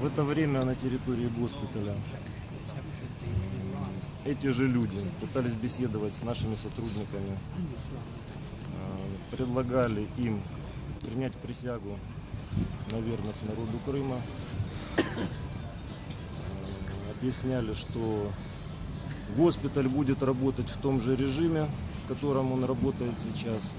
В это время на территории госпиталя. Эти же люди пытались беседовать с нашими сотрудниками, э, предлагали им принять присягу на верность народу Крыма, Э, объясняли, что госпиталь будет работать в том же режиме, в котором он работает сейчас.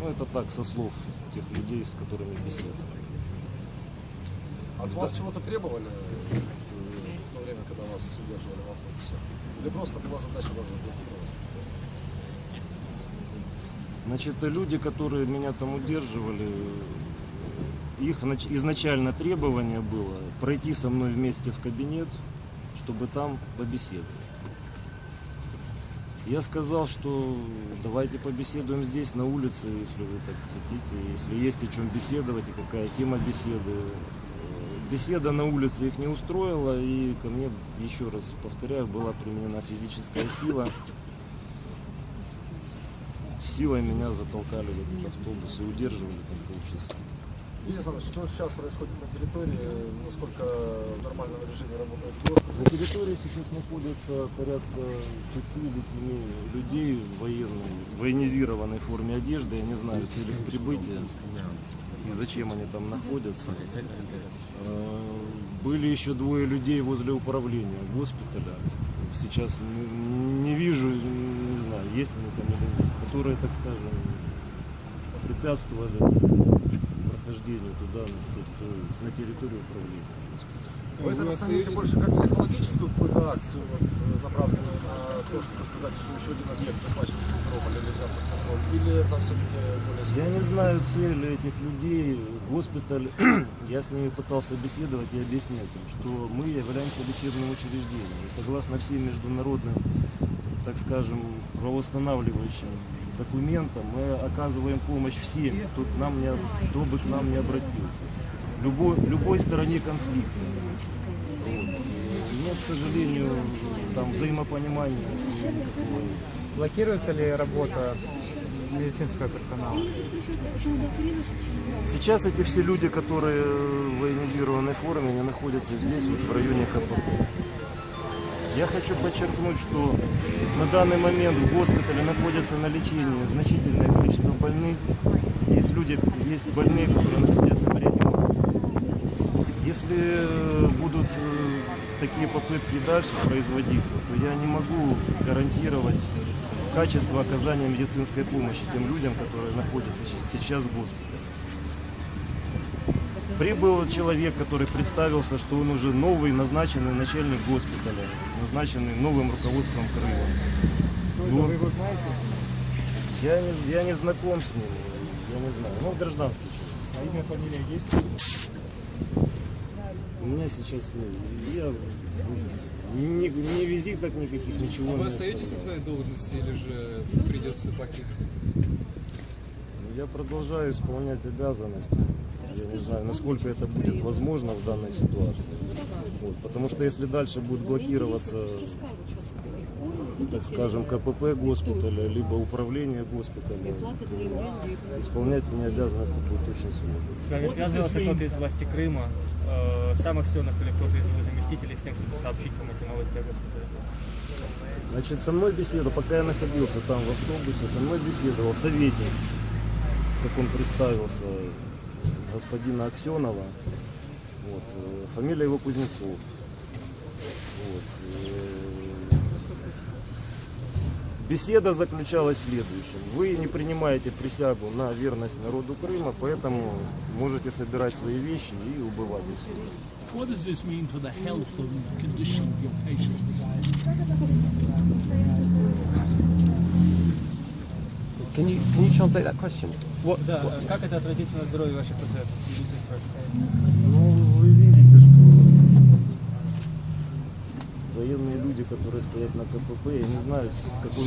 Ну, это так, со слов тех людей, с которыми беседовали. От вас чего-то требовали э, в то время, когда вас удерживали в автобусе? Или просто была задача вас заблокировать? Значит, люди, которые меня там удерживали, их нач- изначально требование было пройти со мной вместе в кабинет, чтобы там побеседовать. Я сказал, что давайте побеседуем здесь, на улице, если вы так хотите, если есть о чем беседовать и какая тема беседы. Беседа на улице их не устроила, и ко мне, еще раз повторяю, была применена физическая сила. Силой меня затолкали в этот автобус и удерживали там полчаса. Александрович, что сейчас происходит на территории? Насколько в нормальном режиме работает госпиталь? На территории сейчас находится порядка 6 или 7 людей в военной, военизированной форме одежды. Я не знаю цель их прибытия и зачем они там находятся. Э, Были еще двое людей возле управления госпиталя. Сейчас не вижу, не знаю, есть они там или нет, которые, так скажем, препятствовали прохождению туда, на территорию, управления. Вы это расцените больше как психологическую какую-то акцию, вот, э, направленную на то, чтобы сказать, что еще один объект захвачен синдром или взят под контроль? Или это все-таки более Я не знаю цели этих людей. Госпиталь, я с ними пытался беседовать и объяснять им, что мы являемся лечебным учреждением. И согласно всем международным, так скажем, правоостанавливающим документам, мы оказываем помощь всем, кто, к нам не, кто бы к нам не обратился. Любой, любой стороне конфликта. Нет, к сожалению, там взаимопонимания никакого. Блокируется ли работа медицинского персонала? Сейчас эти все люди, которые в военизированной форме, они находятся здесь, вот в районе КПП. Я хочу подчеркнуть, что на данный момент в госпитале находятся на лечении значительное количество больных. Есть люди, есть больные, которые находятся в реанимации. Если э, будут э, такие попытки дальше производиться, то я не могу гарантировать качество оказания медицинской помощи тем людям, которые находятся сейчас в госпитале. Прибыл человек, который представился, что он уже новый назначенный начальник госпиталя, назначенный новым руководством Крыма. Ну, Вы его знаете? я, не, я не знаком с ним, я не знаю. Ну, гражданский человек. А имя, фамилия есть? У меня сейчас ну, я ни, ни визиток никаких, ничего Вы остаетесь на своей должности или же придется покинуть? Я продолжаю исполнять обязанности. Я не знаю, насколько это будет возможно в данной ситуации. Вот, потому что если дальше будет блокироваться, так скажем, КПП госпиталя, либо управление госпиталя, то исполнять мне обязанности будет очень сложно. С вами связывался кто-то из власти Крыма, э, самых сенных или кто-то из его заместителей с тем, чтобы сообщить вам эти новости о госпитале? Значит, со мной беседовал, пока я находился там в автобусе, со мной беседовал советник, как он представился, господина Аксенова. Вот, э, фамилия его Кузнецов. Вот, э, Беседа заключалась в следующем. Вы не принимаете присягу на верность народу Крыма, поэтому можете собирать свои вещи и убывать? Can you can you translate that question? What, Да, как это отразится на здоровье ваших пациентов? Ну, вы видите, что военные люди, которые стоят на КПП, я не знаю, с какой